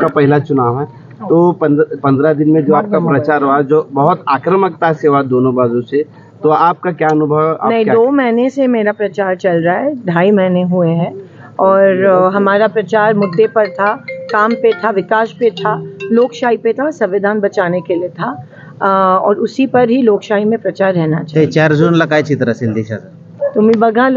का पहला चुनाव है। तो पंद्रह दिन में जो आपका प्रचार हुआ जो बहुत आक्रामकता से हुआ दोनों बाजू से तो आपका क्या अनुभव नहीं क्या दो महीने से मेरा प्रचार चल रहा है ढाई महीने हुए हैं। और हमारा प्रचार मुद्दे पर था काम पे था विकास पे था लोकशाही पे था संविधान बचाने के लिए था। अ, और उसी पर ही लोकशाही में प्रचार रहना चाहिए। चार जूनला काय चित्र असेल देशाचं? तुम्ही बघाल?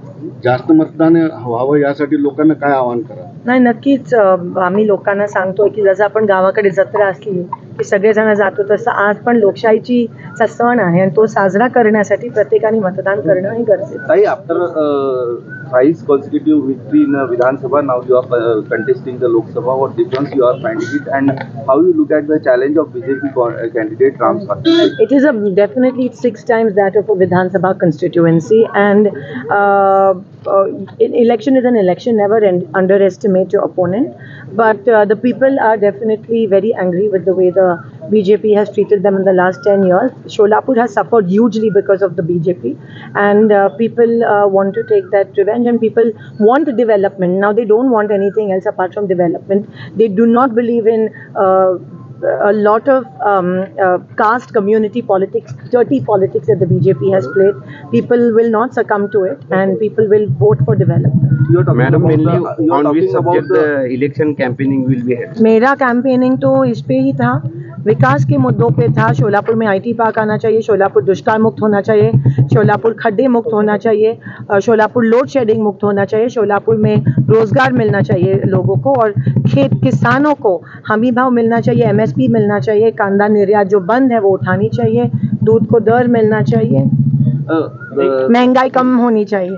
जास्त मतदान व्हावं यासाठी लोकांना काय आवाहन करा? नाही नक्कीच आम्ही लोकांना सांगतोय की जसं आपण गावाकडे जत्रा असली की सगळेजण जातो तसं आज लोकशाही लोकशाहीची सण है तो साजरा करण्यासाठी प्रत्येकाने मतदान करणं हे गरजेचं Vidhansabha six times that of Vidhansabha constituency and uh, uh, election is an election. Never underestimate your opponent. But uh, the people are definitely very angry with the way the BJP has treated them in the last ten years. Sholapur has suffered hugely because of the BJP, and uh, people uh, want to take that revenge. And people want development. Now they don't want anything else apart from development. They do not believe in. Uh, a lot of um, uh, caste community politics, dirty politics that the BJP has played. People will not succumb to it, and people will vote for development. You are talking madam about mainly the, election campaigning will be head मेरा campaigning तो इस पे ही था विकास के मुद्दों पे था शोलापुर में आईटी पार्क आना चाहिए शोलापुर दुष्काल मुक्त होना चाहिए शोलापुर खड्डे मुक्त होना चाहिए शोलापुर लोड शेडिंग मुक्त होना चाहिए शोलापुर में रोज़गार मिलना चाहिए लोगों को और खेत किसानों को हमी भाव मिलना चाहिए एमएसपी मिलना चाहिए कांदा निर्यात जो बंद है वो उठानी चाहिए दूध को दर मिलना चाहिए। महँगाई कम होनी चाहिए।